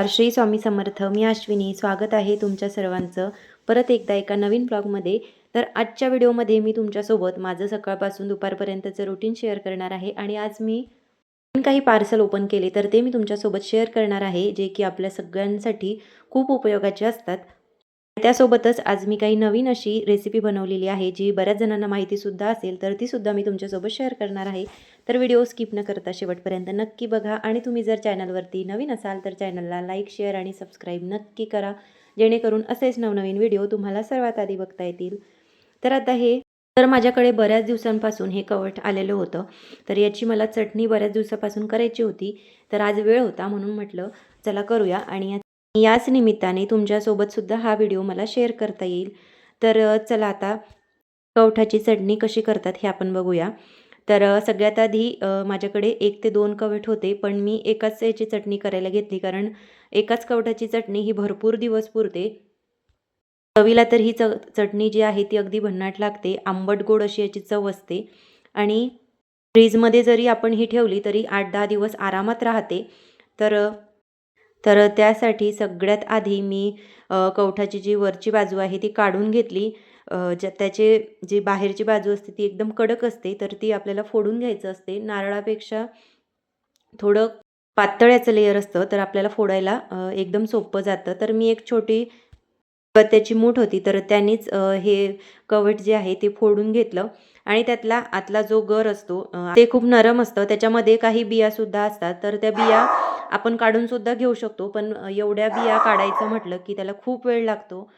नमस्कार श्री स्वामी समर्थ मी अश्विनी. स्वागत आहे तुमच्या सर्वांचं. परत एकदा एका नवीन ब्लॉगमध्ये. तर आजच्या व्हिडिओमध्ये मी तुमच्यासोबत माझं सकाळपासून दुपारपर्यंतचं रुटीन शेअर करणार आहे आणि आज मी काही पार्सल ओपन केले. तर ते मी तुमच्यासोबत शेअर करणार आहे जे की आपल्या सगळ्यांसाठी खूप उपयोगाचे असतात. त्यासोबतच आज मी काही नवीन अशी रेसिपी बनवलेली आहे जी बऱ्याच जणांना माहितीसुद्धा असेल तर तीसुद्धा मी तुमच्यासोबत शेअर करणार आहे. तर व्हिडिओ स्किप न करता शेवटपर्यंत नक्की बघा आणि तुम्ही जर चॅनलवरती नवीन असाल तर चॅनलला लाईक शेअर आणि सबस्क्राईब नक्की करा. जेणेकरून असेच नवनवीन व्हिडिओ तुम्हाला सर्वात आधी बघता येतील. तर आता हे तर माझ्याकडे बऱ्याच दिवसांपासून हे कवट आलेलं होतं. तर याची मला चटणी बऱ्याच दिवसापासून करायची होती. तर आज वेळ होता म्हणून म्हटलं चला करूया आणि याच निमित्ताने तुमच्यासोबतसुद्धा हा व्हिडिओ मला शेअर करता येईल. तर चला आता कवठाची चटणी कशी करतात हे आपण बघूया. तर सगळ्यात आधी माझ्याकडे एक ते दोन कवठ होते पण मी एकाच याची चटणी करायला घेतली कारण एकाच कवठाची चटणी ही भरपूर दिवस पुरते. चवीला तर ही च चटणी जी आहे ती अगदी भन्नाट लागते आंबट गोड अशी याची चव असते. आणि फ्रीजमध्ये जरी आपण ही ठेवली तरी आठ दहा दिवस आरामात राहते. तर तर त्यासाठी सगळ्यात आधी मी कवठाची जी वरची बाजू आहे ती काढून घेतली. ज्या त्याचे जी बाहेरची बाजू असते ती एकदम कडक असते तर ती आपल्याला फोडून घ्यायचं असते. नारळापेक्षा थोडं पातळ याचं असतं तर आपल्याला फोडायला एकदम सोपं जातं. तर मी एक छोटी त्याची मूठ होती. तर त्यांनीच हे कवट जे आहे ते फोडून घेतलं. आणि त्यातला आतला जो गर असतो ते खूप नरम असतं. त्याच्यामध्ये काही बियासुद्धा असतात. तर त्या बिया आपण काढून सुद्धा घेऊ शकतो. पण एवढ्या बिया काढायचं म्हटलं की त्याला खूप वेळ लागतो.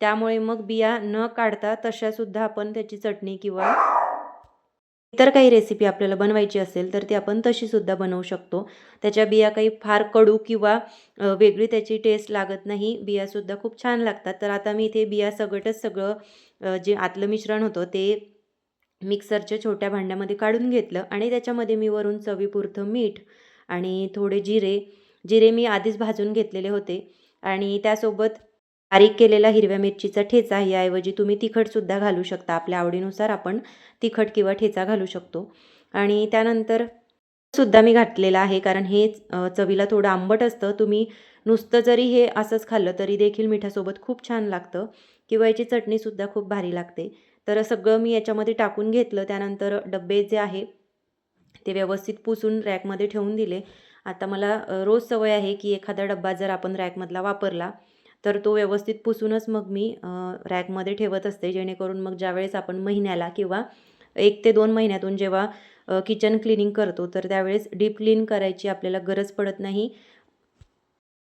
त्यामुळे मग बिया न काढता तशासुद्धा आपण त्याची चटणी किंवा इतर काही रेसिपी आपल्याला बनवायची असेल तर ती आपण तशीसुद्धा बनवू शकतो. त्याच्या बिया काही फार कडू किंवा वेगळी त्याची टेस्ट लागत नाही. बियासुद्धा खूप छान लागतात. तर आता मी इथे बिया सगटच सगळं जे आतलं मिश्रण होतं ते मिक्सरच्या छोट्या भांड्यामध्ये काढून घेतलं आणि त्याच्यामध्ये मी वरून चवीपुरतं मीठ आणि थोडे जिरे जिरे मी आधीच भाजून घेतलेले होते. आणि त्यासोबत बारीक केलेला हिरव्या मिरचीचा ठेचा याऐवजी तुम्ही तिखटसुद्धा घालू शकता. आपल्या आवडीनुसार आपण तिखट किंवा ठेचा घालू शकतो. आणि त्यानंतर सुद्धा मी घातलेलं आहे कारण हे चवीला थोडं आंबट असतं. तुम्ही नुसतं जरी हे असंच खाल्लं तरी देखील मिठासोबत खूप छान लागतं किंवा याची चटणीसुद्धा खूप भारी लागते. तर सगळं मी याच्यामध्ये टाकून घेतलं. त्यानंतर डबे जे आहे ते व्यवस्थित पुसून रॅकमध्ये ठेवून दिले. आता मला रोज सवय आहे की एखादा डब्बा जर आपण रॅकमधला वापरला तर तो व्यवस्थित पुसूनच मग मी रॅकमध्ये ठेवत असते. जेणेकरून मग ज्यावेळेस आपण महिन्याला किंवा एक ते दोन महिन्यातून जेव्हा किचन क्लिनिंग करतो तर त्यावेळेस डीप क्लीन करायची आपल्याला गरज पडत नाही.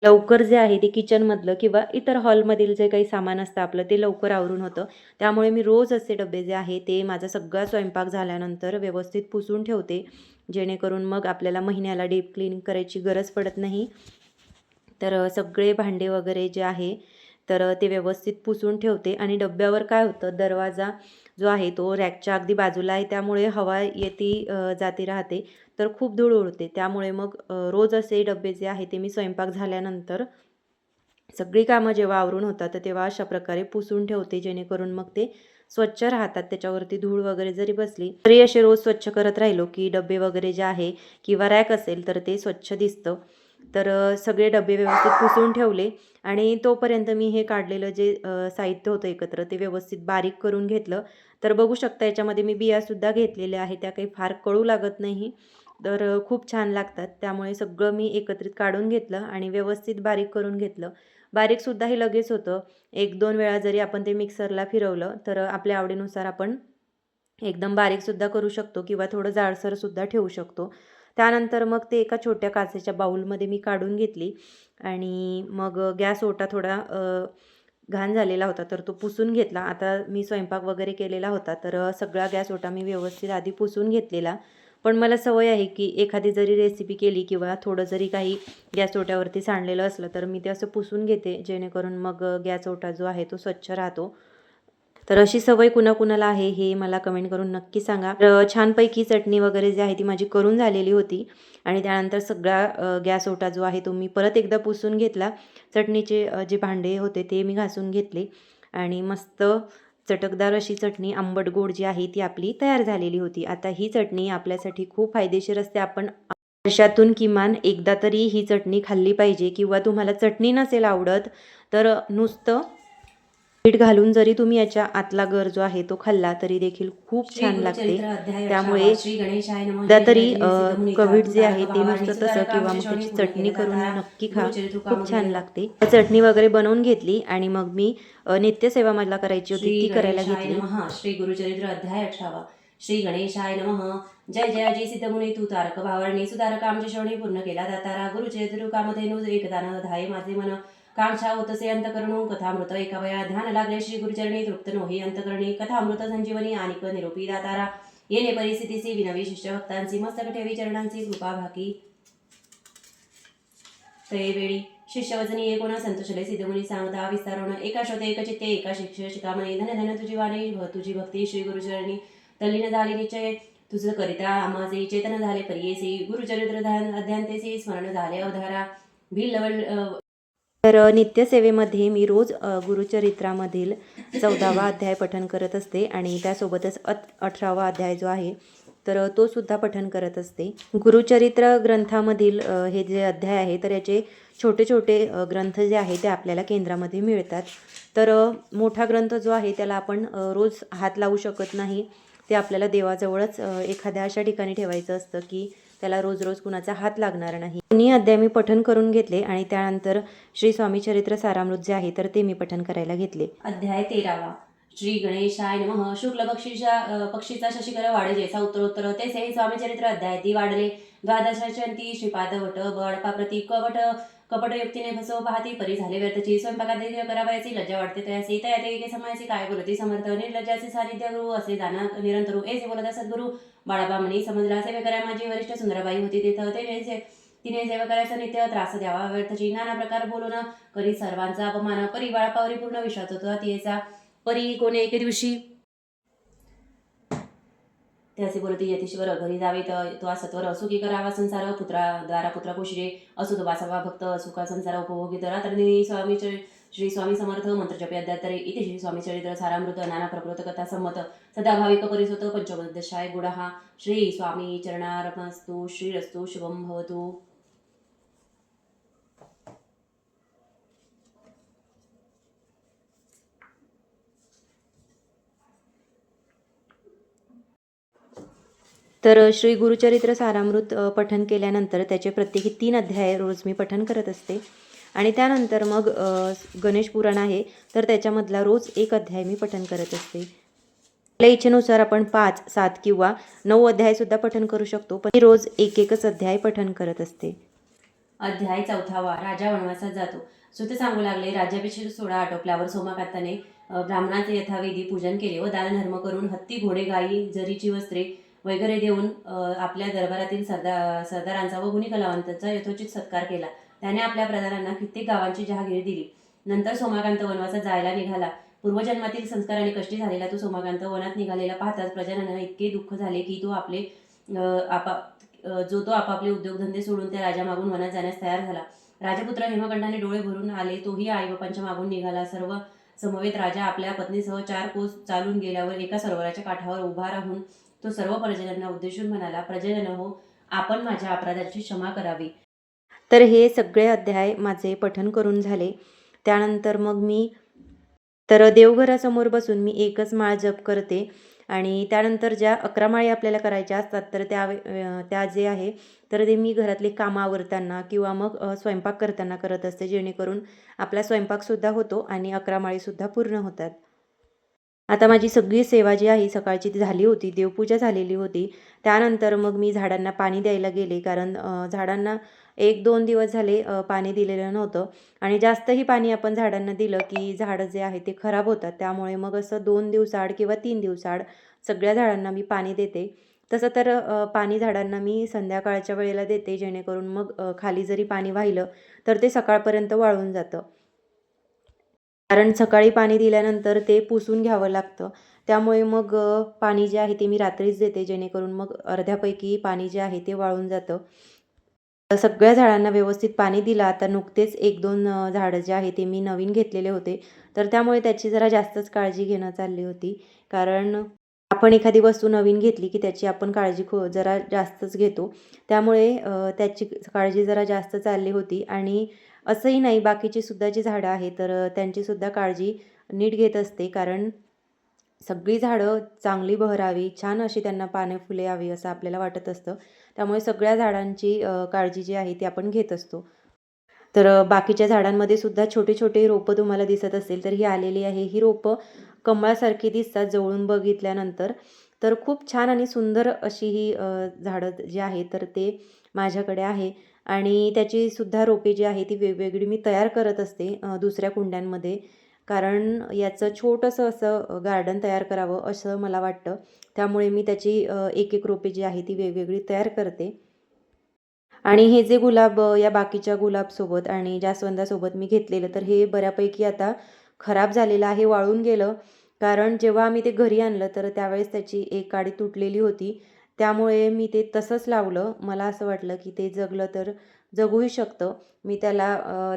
लवकर जे आहे ते किचनमधलं किंवा इतर हॉलमधील जे काही सामान असतं आपलं ते लवकर आवरून होतं. त्यामुळे मी रोज असे डबे जे आहे ते माझा सगळा स्वयंपाक झाल्यानंतर व्यवस्थित पुसून ठेवते. जेणेकरून मग आपल्याला महिन्याला डीप क्लीनिंग करायची गरज पडत नाही. तर सगळे भांडे वगैरे जे आहे तर ते व्यवस्थित पुसून ठेवते. आणि डब्यावर काय होतं दरवाजा जो आहे तो रॅकच्या अगदी बाजूला आहे. त्यामुळे हवा येती जाती राहते. तर खूप धूळ उडते. त्यामुळे मग रोज असे डबे जे आहे ते मी स्वयंपाक झाल्यानंतर सगळी कामं जेव्हा आवरून होतात तर तेव्हा अशा प्रकारे पुसून ठेवते. जेणेकरून मग ते स्वच्छ राहतात. त्याच्यावरती धूळ वगैरे जरी बसली तरी असे रोज स्वच्छ करत राहिलो की डबे वगैरे जे आहे किंवा रॅक असेल तर ते स्वच्छ दिसतं. तर सगळे डबे व्यवस्थित पुसून ठेवले आणि तोपर्यंत मी हे काढलेलं जे साहित्य होतं एकत्र ते व्यवस्थित बारीक करून घेतलं. तर बघू शकता याच्यामध्ये मी बियासुद्धा घेतलेल्या आहे त्या काही फार कळू लागत नाही. तर खूप छान लागतात. त्यामुळे सगळं मी एकत्रित काढून घेतलं आणि व्यवस्थित बारीक करून घेतलं. बारीकसुद्धा हे लगेच होतं. एक दोन वेळा जरी आपण ते मिक्सरला फिरवलं तर आपल्या आवडीनुसार आपण एकदम बारीकसुद्धा करू शकतो किंवा थोडं जाडसरसुद्धा ठेवू शकतो. त्यानंतर मग ते एका छोट्या काचेच्या बाऊलमध्ये मी काढून घेतली आणि मग गॅस ओटा थोडा घाण झालेला होता तर तो पुसून घेतला. आता मी स्वयंपाक वगैरे केलेला होता तर सगळा गॅस ओटा मी व्यवस्थित आधी पुसून घेतलेला. पण मला सवय आहे की एखादी जरी रेसिपी केली किंवा थोडं जरी काही गॅस ओट्यावरती सांडलेलं असलं तर मी ते असं पुसून घेते जेणेकरून मग गॅस ओटा जो आहे तो स्वच्छ राहतो. तर अशी सवय कुणाकुणाला आहे हे मला कमेंट करून नक्की सांगा. तर छानपैकी चटणी वगैरे जी आहे ती माझी करून झालेली होती. आणि त्यानंतर सगळा गॅस ओटा जो आहे तो मी परत एकदा पुसून घेतला. चटणीचे जे भांडे होते ते मी घासून घेतले. आणि मस्त चटकदार अशी चटणी आंबट गोड जी आहे ती आपली तयार झालेली होती. आता ही चटणी आपल्यासाठी खूप फायदेशीर असते. आपण वर्षातून किमान एकदा तरी ही चटणी खाल्ली पाहिजे किंवा तुम्हाला चटणी नसेल आवडत तर नुसतं मीठ घालून जरी तुम्ही याच्या आतला गर जो आहे तो खाल्ला तरी देखील खूप छान लागते. त्यामुळे एकदा तरी कव्हिड जे आहे ते नुसतं तसं किंवा मग त्याची चटणी करून नक्की खा. खूप छान लागते. चटणी वगैरे बनवून घेतली आणि मग मी नित्यसेवा मला करायची होती ती करायला घेतली. श्री गुरुचरित्र अध्याय अठरावा श्री गणेशाय नमः. जय जयाजी सिद्धमुनी तू तारक भावरणी सुधारक आमचे श्रवणी पूर्ण केला दातारा गुरुचरित्र कामधेनु एकदान धाये माझे मन. कांक्षा होतसे अंतकरणू कथामृत. एका वया ध्यान लागले श्री गुरुचरणी तृप्त नोही अंतकरणी कथामृत संजीवनी आणि निरोपी दातारा. येणे परिस्थितीसी विनवी शिष्य भक्तांची मस्तक ठेवी चरणांची कृपा भाकी. तये वेळी शिष्यवचनी एकूण संतोषले सिद्धमुनी सांगता विस्तारण एका श्रोते एक चित्ते एका शिक्ष शिकामणी धन धन तुझी वाणी तुझी भक्ती श्री गुरुचरणी. तल्लीन झाली निश्चय तुझं करिता आमाचे चेतन झाले परियेसी गुरुचरित्र ध्यान अध्यांतेसी स्मरण झाले अवधारा. भिल्लवल तर नित्यसेवेमध्ये मी रोज गुरुचरित्रामधील चौदावा अध्याय पठन करत असते आणि त्यासोबतच अत अठरावा अध्याय जो आहे तर तो सुद्धा पठन करत असते. गुरुचरित्र ग्रंथामधील हे जे अध्याय आहे तर याचे छोटे छोटे ग्रंथ जे आहे ते आपल्याला केंद्रामध्ये मिळतात. तर मोठा ग्रंथ जो आहे त्याला आपण रोज हात लावू शकत नाही. ते आपल्याला देवाजवळच एखाद्या अशा ठिकाणी ठेवायचं असतं की त्याला रोज रोज कुणाचा हात लागणार नाही. दोन्ही अध्याय मी पठन करून घेतले आणि त्यानंतर श्री स्वामी चरित्र सारामृत जे आहे तर ते मी पठन करायला घेतले. अध्याय तेरावा. श्री गणेशाय नमः. शुक्ल पक्षीच्या पक्षीचा शशिकर वाढे जैसा उत्तरोत्तर तेसे स्वामी चरित्र अध्याय ती वाढले. द्वादशांती श्रीपाद वट बडपा प्रतीक वट कपटयुक्तीने फसव पाहती परी झाले व्यर्थची. स्वयंपाकात करावयाची लज्जा वाटते तयासी तया ते एके समयाची काय बोलती? समर्थ निर्लज्जाचे सानिध्य गुरु असे जाना निरंतर. एसे बोलत सद्गुरु बाळाबा म्हणी समजला सेवेकऱ्या माझी वरिष्ठ सुंदराबाई होती. तिथं ते तिने सेवकऱ्याचा नित्य त्रास द्यावा व्यर्थची. नाना प्रकार बोलून करी सर्वांचा अपमान. परी बाळापावरी पूर्ण विश्वास होता. तिचा परी कोणी एके दिवशी ते असे बोलती यतीश्वर घरी जावे तर तो सत्वर असुखी करावा संसार पुत्रा द्वारा पुत्र पोषिरे असु तो वासावा भक्त सुखा संसार उपभोगी तर स्वामी चरि- श्री स्वामी समर्थ मंत्रजपे अध्यात्तरे इथे श्री स्वामी चरित्र सारामृत नाना प्रकृत कथा संमत सदा भाविक परिसोत पंचमदशाय गुडहा श्री स्वामी चरणारमस्तु श्रीरस्तु शुभम भवतु। तर श्री गुरुचरित्र सारामृत पठन केल्यानंतर त्याचे प्रत्येकी तीन अध्याय रोज मी पठन करत असते. आणि त्यानंतर मग गणेश पुराण आहे तर त्याच्यामधला रोज एक अध्याय मी पठन करत असते. आपल्या इच्छेनुसार आपण पाच सात किंवा नऊ अध्यायसुद्धा पठन करू शकतो पण मी रोज एक एकच अध्याय पठन करत असते. अध्याय चौथावा राजा वनवासात जातो. सुत सांगू लागले राज्याभिषेक सोहळा आटोपल्यावर सोमाकांताने ब्राह्मणाचे यथाविधी पूजन केले व दानधर्म करून हत्ती घोडे गायी जरीची वस्त्रे वगैरे देऊन आपल्या दरबारातील सरदार सरदारांचा व गुणी कलावंतांचा यथोचित सत्कार केला. त्याने आपल्या प्रधानांना कित्येक गावांची जहागिरी दिली. नंतर सोमाकांत वनवासात जायला निघाला. पूर्वजन्मातील संस्काराने कष्टी झालेला तो सोमाकांत वनात निघालेला पाहताच प्रजानांना इतके दुःख झाले की तो आपले आपा जो तो आपापले उद्योगधंदे सोडून त्या राजा मागून वनात जाण्यास तयार झाला. राजपुत्र हेमकंठाने डोळे भरून आले तोही आईबापांच्या मागून निघाला. सर्व समवेत राजा आपल्या पत्नीसह चार कोस चालून गेल्यावर एका सरोवराच्या काठावर उभा राहून तो सर्व प्रजनांना उद्देशून म्हणाला प्रजन हो आपण माझ्या अपराधाची क्षमा करावी. तर हे सगळे अध्याय माझे पठन करून झाले. त्यानंतर मग मी तर देवघरासमोर बसून मी एकच माळ जप करते आणि त्यानंतर ज्या अकरा माळी आपल्याला करायच्या असतात तर त्या त्या जे आहे तर ते मी घरातले कामं आवरताना किंवा मग स्वयंपाक करताना करत असते जेणेकरून आपला स्वयंपाकसुद्धा होतो आणि अकरा माळीसुद्धा पूर्ण होतात. आता माझी सगळी सेवा जी आहे सकाळची ती झाली होती देवपूजा झालेली होती. त्यानंतर मग मी झाडांना पाणी द्यायला गेले कारण झाडांना एक दोन दिवस झाले पाणी दिलेलं नव्हतं. आणि जास्तही पाणी आपण झाडांना दिलं की झाडं जे आहे ते खराब होतात. त्यामुळे मग असं दोन दिवसाआड किंवा तीन दिवसाआड सगळ्या झाडांना मी पाणी देते. तसं तर पाणी झाडांना मी संध्याकाळच्या वेळेला देते जेणेकरून मग खाली जरी पाणी वाहिलं तर ते सकाळपर्यंत वाळून जातं. कारण सकाळी पाणी दिल्यानंतर ते पुसून घ्यावं लागतं. त्यामुळे मग पाणी जे आहे ते मी रात्रीच देते जेणेकरून मग अर्ध्यापैकी पाणी जे आहे ते वाळून जातं. सगळ्या झाडांना व्यवस्थित पाणी दिलं आता नुकतेच एक दोन झाडं जे आहे ते मी नवीन घेतलेले होते. तर त्यामुळे त्याची जरा जास्तच काळजी घेणं चालली होती. कारण आपण एखादी वस्तू नवीन घेतली की त्याची आपण काळजी खो जरा जास्तच घेतो. त्यामुळे त्याची काळजी जरा जास्त चालली होती आणि असंही नाही बाकीची सुद्धा जी झाडं आहेत तर त्यांचीसुद्धा काळजी नीट घेत असते. कारण सगळी झाडं चांगली बहरावी छान अशी त्यांना पाने फुले यावी असं आपल्याला वाटत असतं. त्यामुळे सगळ्या झाडांची काळजी जी आहे ती आपण घेत असतो. तर बाकीच्या झाडांमध्ये सुद्धा छोटे छोटे रोपं तुम्हाला दिसत असेल तर ही आलेली आहे. ही रोपं कमळासारखी दिसतात जवळून बघितल्यानंतर. तर खूप छान आणि सुंदर अशी ही झाडं जी आहे तर ते माझ्याकडे आहे. आणि त्याची सुद्धा रोपे जी आहे ती वेगवेगळी मी तयार करत असते दुसऱ्या कुंड्यांमध्ये. कारण याचं छोटंसं असं गार्डन तयार करावं असं मला वाटतं. त्यामुळे मी त्याची एक एक रोपे जी आहे ती वेगवेगळी तयार करते. आणि हे जे गुलाब या बाकीच्या गुलाबसोबत आणि जास्वंदासोबत मी घेतलेलं तर हे बऱ्यापैकी आता खराब झालेलं आहे वाळून गेलं. कारण जेव्हा आम्ही ते घरी आणलं तर त्यावेळेस त्याची एक काडी तुटलेली होती. त्यामुळे मी ते तसंच लावलं. मला असं वाटलं की ते जगलं तर जगूही शकतं. मी त्याला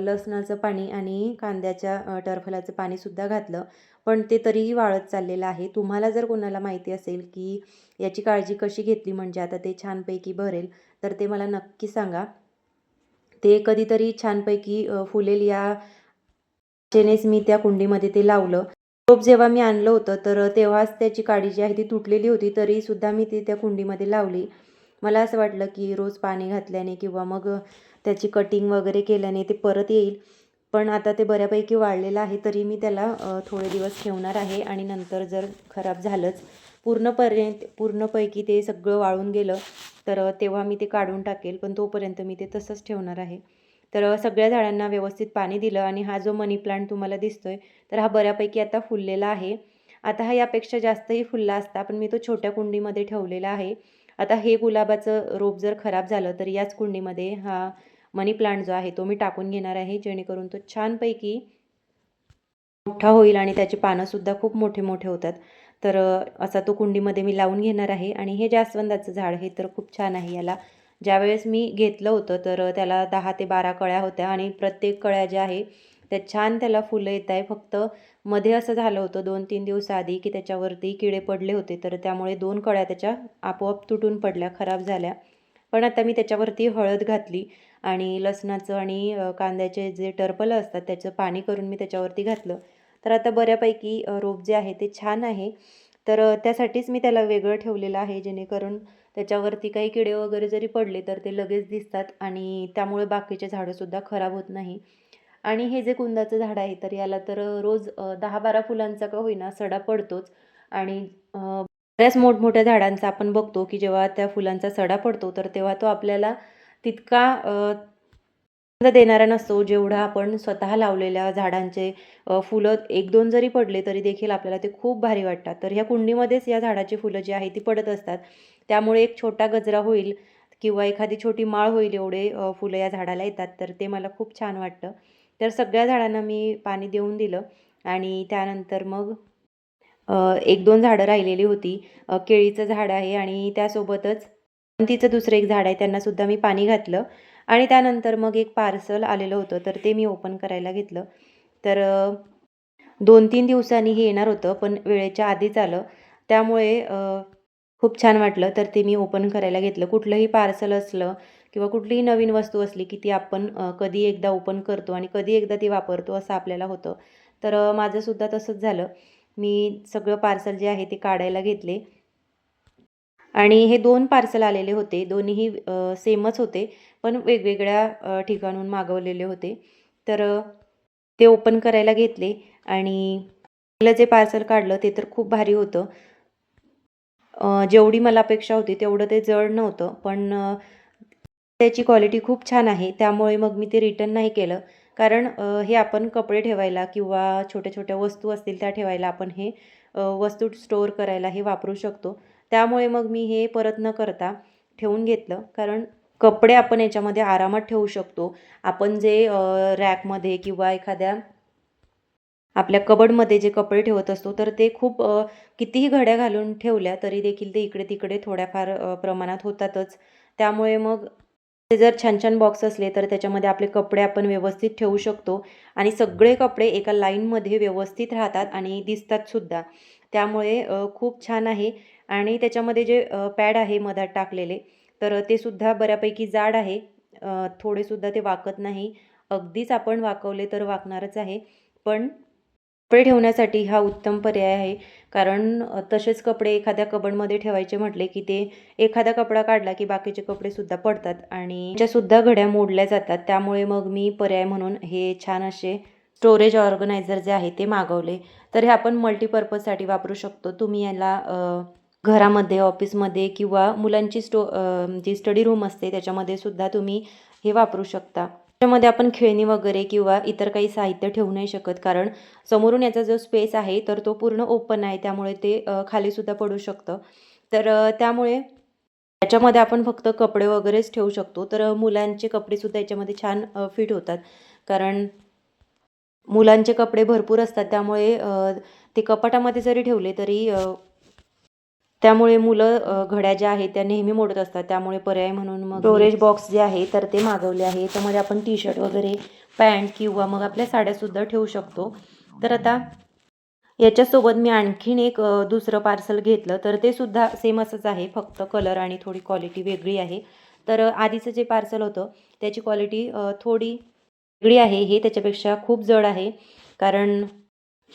लसणाचं पाणी आणि कांद्याच्या टरफलाचं पाणीसुद्धा घातलं. पण ते तरीही वाळत चाललेलं आहे. तुम्हाला जर कोणाला माहिती असेल की याची काळजी कशी घेतली म्हणजे आता ते छानपैकी भरेल तर ते मला नक्की सांगा. ते कधीतरी छानपैकी फुलेल या आशेनेच मी त्या कुंडीमध्ये ते लावलं. रोप जेव्हा मी आणलं होतं तर तेव्हाच त्याची काडी जी आहे ती तुटलेली होती तरीसुद्धा मी ती त्या कुंडीमध्ये लावली. मला असं वाटलं की रोज पाणी घातल्याने किंवा मग त्याची कटिंग वगैरे केल्याने ते परत येईल. पण आता ते बऱ्यापैकी वाढलेलं आहे तरी मी त्याला थोडे दिवस ठेवणार आहे आणि नंतर जर खराब झालंच पूर्णपर्यंत पूर्णपैकी ते सगळं वाळून गेलं तर तेव्हा मी ते काढून टाकेल पण तोपर्यंत मी ते तसंच ठेवणार आहे. तर सगळ्या झाडांना व्यवस्थित पाणी दिलं आणि हा जो मनी प्लांट तुम्हाला दिसतोय तर हा बऱ्यापैकी आता फुललेला आहे. आता हा यापेक्षा जास्तही फुलला असता पण मी तो छोट्या कुंडीमध्ये ठेवलेला आहे. आता हे गुलाबाचं रोप जर खराब झालं तर याच कुंडीमध्ये हा मनी प्लांट जो आहे तो मी टाकून घेणार आहे जेणेकरून तो छानपैकी मोठा होईल आणि त्याची पानंसुद्धा खूप मोठे मोठे होतात. तर असा तो कुंडीमध्ये मी लावून घेणार आहे आणि हे जास्वंदाचं झाड हे तर खूप छान आहे याला. ज्यावेळेस मी घेतलं होतं तर त्याला दहा ते बारा कळ्या होत्या आणि प्रत्येक कळ्या ज्या आहे त्या छान त्याला फुलं येत आहे फक्त मध्ये असं झालं होतं दोन तीन दिवसाआधी की त्याच्यावरती किडे पडले होते तर त्यामुळे दोन कळ्या त्याच्या आपोआप तुटून पडल्या खराब झाल्या. पण आता मी त्याच्यावरती हळद घातली आणि लसणाचं आणि कांद्याचे जे टर्पलं असतात त्याचं पाणी करून मी त्याच्यावरती घातलं. तर आता बऱ्यापैकी रोप जे आहे ते छान आहे. तर त्यासाठीच मी त्याला वेगळं ठेवलेलं आहे जेणेकरून त्याच्यावरती काही किडे वगैरे जरी पडले तर ते लगेच दिसतात आणि त्यामुळे बाकीचे झाडंसुद्धा खराब होत नाही. आणि हे जे कुंदाचं झाड आहे तर याला तर रोज दहा बारा फुलांचा का होईना सडा पडतोच. आणि बऱ्याच मोठमोठ्या झाडांचा आपण बघतो की जेव्हा त्या फुलांचा सडा पडतो तर तेव्हा तो आपल्याला तितका देणारा नसतो. जेवढा आपण स्वतः लावलेल्या झाडांचे फुलं एक दोन जरी पडले तरी देखील आपल्याला ते खूप भारी वाटतात. तर ह्या कुंडीमध्येच या झाडाची फुलं जी आहे ती पडत असतात. त्यामुळे एक छोटा गजरा होईल किंवा एखादी छोटी माळ होईल एवढे फुलं या झाडाला येतात तर ते मला खूप छान वाटतं. तर सगळ्या झाडांना मी पाणी देऊन दिलं आणि त्यानंतर मग एक दोन झाडं राहिलेली होती. केळीचं झाड आहे आणि त्यासोबतच तिचं दुसरं एक झाड आहे त्यांनासुद्धा मी पाणी घातलं. आणि त्यानंतर मग एक पार्सल आलेलं होतं तर ते मी ओपन करायला घेतलं. तर दोन तीन दिवसांनी हे येणार होतं पण वेळेच्या आधीच आलं. त्यामुळे खूप छान वाटलं. तर ते मी ओपन करायला घेतलं. कुठलंही पार्सल असलं किंवा कुठलीही नवीन वस्तू असली की ती आपण कधी एकदा ओपन करतो आणि कधी एकदा ती वापरतो असं आपल्याला होतं. तर माझंसुद्धा तसंच झालं. मी सगळं पार्सल जे आहे ते काढायला घेतले. आणि हे दोन पार्सल आलेले होते. दोन्हीही सेमच होते पण वेगवेगळ्या ठिकाणून मागवलेले होते. तर ते ओपन करायला घेतले आणि पहिलं जे पार्सल काढलं ते तर खूप भारी होतं. जेवढी मला अपेक्षा होती तेवढं ते जड नव्हतं पण त्याची क्वालिटी खूप छान आहे त्यामुळे मग मी ते रिटर्न नाही केलं. कारण हे आपण कपडे ठेवायला किंवा छोट्या छोट्या वस्तू असतील त्या ठेवायला आपण हे वस्तू स्टोअर करायला हे वापरू शकतो. त्यामुळे मग मी हे परत न करता ठेवून घेतलं. कारण कपडे आपण याच्यामध्ये आरामात ठेवू शकतो. आपण जे रॅकमध्ये किंवा एखाद्या आपल्या कबडमध्ये जे कपडे ठेवत असतो तर ते खूप कितीही घड्या घालून ठेवल्या तरी देखील ते इकडे तिकडे थोड्याफार प्रमाणात होतातच. त्यामुळे मग ते जर छान छान बॉक्स असले तर त्याच्यामध्ये आपले कपडे आपण व्यवस्थित ठेवू शकतो. आणि सगळे कपडे एका लाईनमध्ये व्यवस्थित राहतात आणि दिसतातसुद्धा त्यामुळे खूप छान आहे. आणि त्याच्यामध्ये जे पॅड आहे मधात टाकलेले तर ते सुद्धा बऱ्यापैकी जाड आहे. थोडेसुद्धा ते वाकत नाही. अगदीच आपण वाकवले तर वाकणारच आहे. पण कपडे ठेवण्यासाठी हा उत्तम पर्याय आहे. कारण तसेच कपडे एखाद्या कबडमध्ये ठेवायचे म्हटले की ते एखादा कपडा काढला की बाकीचे कपडेसुद्धा पडतात आणि त्याच्यासुद्धा घड्या मोडल्या जातात. त्यामुळे मग मी पर्याय म्हणून हे छान असे स्टोरेज ऑर्गनायझर जे आहे ते मागवले. तर हे आपण मल्टीपर्पजसाठी वापरू शकतो. तुम्ही याला घरामध्ये ऑफिसमध्ये किंवा मुलांची स्टो जी स्टडी रूम असते त्याच्यामध्ये सुद्धा तुम्ही हे वापरू शकता. त्याच्यामध्ये आपण खेळणी वगैरे किंवा इतर काही साहित्य ठेवू नाही शकत कारण समोरून याचा जो स्पेस आहे तर तो पूर्ण ओपन आहे त्यामुळे ते खालीसुद्धा पडू शकतं. तर त्यामुळे याच्यामध्ये आपण फक्त कपडे वगैरेच ठेवू शकतो. तर मुलांचे कपडेसुद्धा याच्यामध्ये छान फिट होतात. कारण मुलांचे कपडे भरपूर असतात त्यामुळे ते कपाटामध्ये जरी ठेवले तरी त्यामुळे मुलं घड्या ज्या आहेत त्या नेहमी मोडत असतात. त्यामुळे पर्याय म्हणून मग स्टोरेज बॉक्स जे आहे तर ते मागवले आहे. त्यामध्ये आपण टी शर्ट वगैरे पॅन्ट किंवा मग आपल्या साड्यासुद्धा ठेवू शकतो. तर आता याच्यासोबत मी आणखीन एक दुसरं पार्सल घेतलं. तर ते सुद्धा सेम असंच आहे. फक्त कलर आणि थोडी क्वालिटी वेगळी आहे. तर आधीचं जे पार्सल होतं त्याची क्वालिटी थोडी वेगळी आहे. हे त्याच्यापेक्षा खूप जड आहे. कारण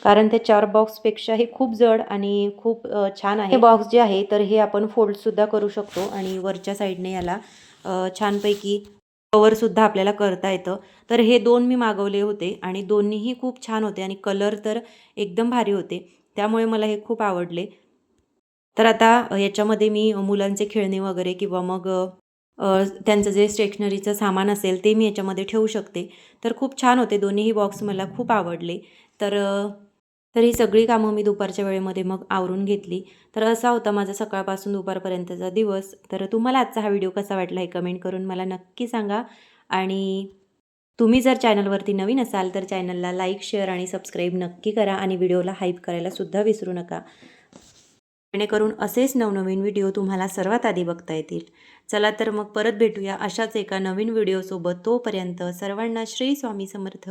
कारण ते चार बॉक्सपेक्षा हे खूप जड आणि खूप छान आहे. हे बॉक्स जे आहे तर हे आपण फोल्डसुद्धा करू शकतो आणि वरच्या साईडने याला छानपैकी कवरसुद्धा आपल्याला करता येतं. तर हे दोन मी मागवले होते आणि दोन्हीही खूप छान होते आणि कलर तर एकदम भारी होते. त्यामुळे मला हे खूप आवडले. तर आता याच्यामध्ये मी मुलांचे खेळणे वगैरे किंवा मग त्यांचं जे स्टेशनरीचं सामान असेल ते मी याच्यामध्ये ठेवू शकते. तर खूप छान होते. दोन्हीही बॉक्स मला खूप आवडले. तर तर ही सगळी कामं मी दुपारच्या वेळेमध्ये मग आवरून घेतली. तर असा होता माझा सकाळपासून दुपारपर्यंतचा दिवस. तर तुम्हाला आजचा हा व्हिडिओ कसा वाटला हे कमेंट करून मला नक्की सांगा. आणि तुम्ही जर चॅनलवरती नवीन असाल तर चॅनलला लाईक शेअर आणि सबस्क्राईब नक्की करा आणि व्हिडिओला हाईप करायलासुद्धा विसरू नका. जेणेकरून असेच नवनवीन व्हिडिओ तुम्हाला सर्वात आधी बघता येतील. चला तर मग परत भेटूया अशाच एका नवीन व्हिडिओसोबत. तोपर्यंत सर्वांना श्री स्वामी समर्थ.